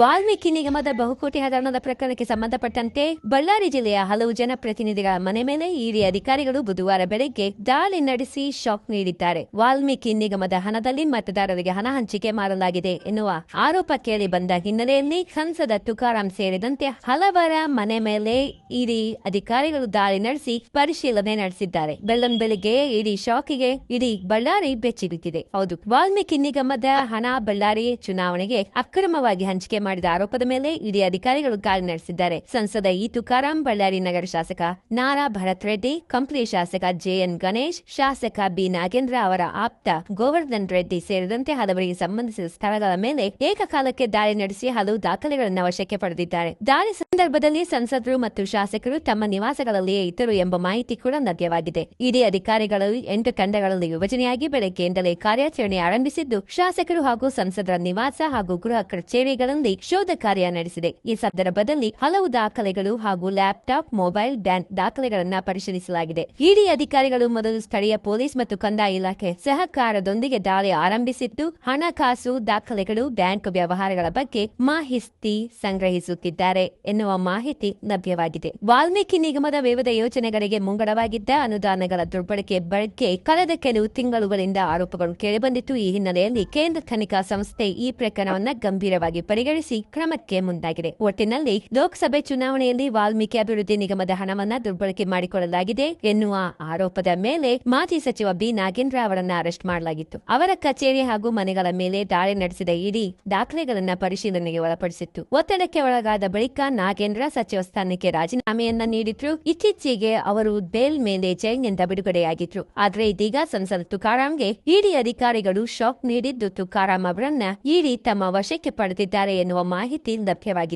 ವಾಲ್ಮೀಕಿ ನಿಗಮದ ಬಹುಕೋಟಿ ಹಗರಣದ ಪ್ರಕರಣಕ್ಕೆ ಸಂಬಂಧಪಟ್ಟಂತೆ ಬಳ್ಳಾರಿ ಜಿಲ್ಲೆಯ ಹಲವು ಜನಪ್ರತಿನಿಧಿಗಳ ಮನೆ ಮೇಲೆ ಇಡಿ ಅಧಿಕಾರಿಗಳು ಬುಧವಾರ ಬೆಳಗ್ಗೆ ದಾಳಿ ನಡೆಸಿ ಶಾಕ್ ನೀಡಿದ್ದಾರೆ. ವಾಲ್ಮೀಕಿ ನಿಗಮದ ಹಣದಲ್ಲಿ ಮತದಾರರಿಗೆ ಹಣ ಹಂಚಿಕೆ ಮಾಡಲಾಗಿದೆ ಎನ್ನುವ ಆರೋಪ ಕೇಳಿ ಬಂದ ಹಿನ್ನೆಲೆಯಲ್ಲಿ ಸಂಸದ ತುಕಾರಾಂ ಸೇರಿದಂತೆ ಹಲವರ ಮನೆ ಮೇಲೆ ಇಡಿ ಅಧಿಕಾರಿಗಳು ದಾಳಿ ನಡೆಸಿ ಪರಿಶೀಲನೆ ನಡೆಸಿದ್ದಾರೆ. ಬೆಳ್ಳನ್ ಬೆಳಿಗ್ಗೆ ಇಡೀ ಶಾಕಿಗೆ ಇಡೀ ಬಳ್ಳಾರಿ ಬೆಚ್ಚಿಬಿಟ್ಟಿದೆ ಹೌದು, ವಾಲ್ಮೀಕಿ ನಿಗಮದ ಹಣ ಬಳ್ಳಾರಿ ಚುನಾವಣೆಗೆ ಅಕ್ರಮವಾಗಿ ಹಂಚಿಕೆ ಮಾಡಿದ ಆರೋಪದ ಮೇಲೆ ಇಡಿ ಅಧಿಕಾರಿಗಳು ದಾಳಿ ನಡೆಸಿದ್ದಾರೆ. ಸಂಸದ ಇ ತುಕಾರಾಂ ಬಳ್ಳಾರಿ ನಗರ ಶಾಸಕ ನಾರಾ ಭರತ್ ರೆಡ್ಡಿ, ಕಂಪ್ಲಿ ಶಾಸಕ ಜೆಎನ್ ಗಣೇಶ್, ಶಾಸಕ ಬಿ ನಾಗೇಂದ್ರ ಅವರ ಆಪ್ತ ಗೋವರ್ಧನ್ ರೆಡ್ಡಿ ಸೇರಿದಂತೆ ಹಲವರಿಗೆ ಸಂಬಂಧಿಸಿದ ಸ್ಥಳಗಳ ಮೇಲೆ ಏಕಕಾಲಕ್ಕೆ ದಾಳಿ ನಡೆಸಿ ಹಲವು ದಾಖಲೆಗಳನ್ನು ವಶಕ್ಕೆ ಪಡೆದಿದ್ದಾರೆ. ದಾಳಿ ಸಂದರ್ಭದಲ್ಲಿ ಸಂಸದರು ಮತ್ತು ಶಾಸಕರು ತಮ್ಮ ನಿವಾಸಗಳಲ್ಲಿಯೇ ಇದ್ದರು ಎಂಬ ಮಾಹಿತಿ ಕೂಡ ಲಭ್ಯವಾಗಿದೆ. ಇಡಿ ಅಧಿಕಾರಿಗಳು ಎಂಟು ತಂಡಗಳಲ್ಲಿ ವಿಭಜನೆಯಾಗಿ ಬೆಳಗ್ಗೆಯಿಂದಲೇ ಕಾರ್ಯಾಚರಣೆ ಆರಂಭಿಸಿದ್ದು, ಶಾಸಕರು ಹಾಗೂ ಸಂಸದರ ನಿವಾಸ ಹಾಗೂ ಗೃಹ ಕಚೇರಿಗಳಲ್ಲಿ ಶೋಧ ಕಾರ್ಯ ನಡೆಸಿದೆ. ಈ ಸಂದರ್ಭದಲ್ಲಿ ಹಲವು ದಾಖಲೆಗಳು ಹಾಗೂ ಲ್ಯಾಪ್ಟಾಪ್, ಮೊಬೈಲ್ ಬ್ಯಾಂಕ್ ದಾಖಲೆಗಳನ್ನ ಪರಿಶೀಲಿಸಲಾಗಿದೆ. ಇಡಿ ಅಧಿಕಾರಿಗಳು ಮೊದಲು ಸ್ಥಳೀಯ ಪೊಲೀಸ್ ಮತ್ತು ಕಂದಾಯ ಇಲಾಖೆ ಸಹಕಾರದೊಂದಿಗೆ ದಾಳಿ ಆರಂಭಿಸಿದ್ದು ಹಣಕಾಸು ದಾಖಲೆಗಳು, ಬ್ಯಾಂಕ್ ವ್ಯವಹಾರಗಳ ಬಗ್ಗೆ ಮಾಹಿತಿ ಸಂಗ್ರಹಿಸುತ್ತಿದ್ದಾರೆ ಎನ್ನುವ ಮಾಹಿತಿ ಲಭ್ಯವಾಗಿದೆ. ವಾಲ್ಮೀಕಿ ನಿಗಮದ ವಿವಿಧ ಯೋಜನೆಗಳಿಗೆ ಮುಂಗಡವಾಗಿದ್ದ ಅನುದಾನಗಳ ದುರ್ಬಳಕೆ ಬಗ್ಗೆ ಕಳೆದ ಕೆಲವು ತಿಂಗಳುಗಳಿಂದ ಆರೋಪಗಳು ಕೇಳಿಬಂದಿತ್ತು ಈ ಹಿನ್ನೆಲೆಯಲ್ಲಿ ಕೇಂದ್ರ ತನಿಖಾ ಸಂಸ್ಥೆ ಈ ಪ್ರಕರಣವನ್ನು ಗಂಭೀರವಾಗಿ ಪರಿಗಣಿಸಿ ಕ್ರಮಕ್ಕೆ ಮುಂದಾಗಿದೆ. ಒಟ್ಟಿನಲ್ಲಿ ಲೋಕಸಭೆ ಚುನಾವಣೆಯಲ್ಲಿ ವಾಲ್ಮೀಕಿ ಅಭಿವೃದ್ಧಿ ನಿಗಮದ ಹಣವನ್ನ ದುರ್ಬಳಕೆ ಮಾಡಿಕೊಳ್ಳಲಾಗಿದೆ ಎನ್ನುವ ಆರೋಪದ ಮೇಲೆ ಮಾಜಿ ಸಚಿವ ಬಿ. ನಾಗೇಂದ್ರ ಅವರನ್ನ ಅರೆಸ್ಟ್ ಮಾಡಲಾಗಿತ್ತು. ಅವರ ಕಚೇರಿ ಹಾಗೂ ಮನೆಗಳ ಮೇಲೆ ದಾಳಿ ನಡೆಸಿದ ಇಡಿ ದಾಖಲೆಗಳನ್ನ ಪರಿಶೀಲನೆಗೆ ಒಳಪಡಿಸಿತ್ತು. ಒತ್ತಡಕ್ಕೆ ಒಳಗಾದ ಬಳಿಕ ನಾಗೇಂದ್ರ ಸಚಿವ ಸ್ಥಾನಕ್ಕೆ ರಾಜೀನಾಮೆಯನ್ನ ನೀಡಿದ್ರು. ಇತ್ತೀಚೆಗೆ ಅವರು ಬೇಲ್ ಮೇಲೆ ಜೈಲಿನಿಂದ ಬಿಡುಗಡೆಯಾಗಿದ್ರು. ಆದ್ರೆ ಇದೀಗ ಸಂಸದ ತುಕಾರಾಂಗೆ ಇಡಿ ಅಧಿಕಾರಿಗಳು ಶಾಕ್ ನೀಡಿದ್ದು ತುಕಾರಾಂ ಅವರನ್ನ ಇಡಿ ತಮ್ಮ ವಶಕ್ಕೆ ಪಡೆದಿದ್ದಾರೆ ಎನ್ನುವ ಮಾಹಿತಿ ಲಭ್ಯವಾಗಿದೆ.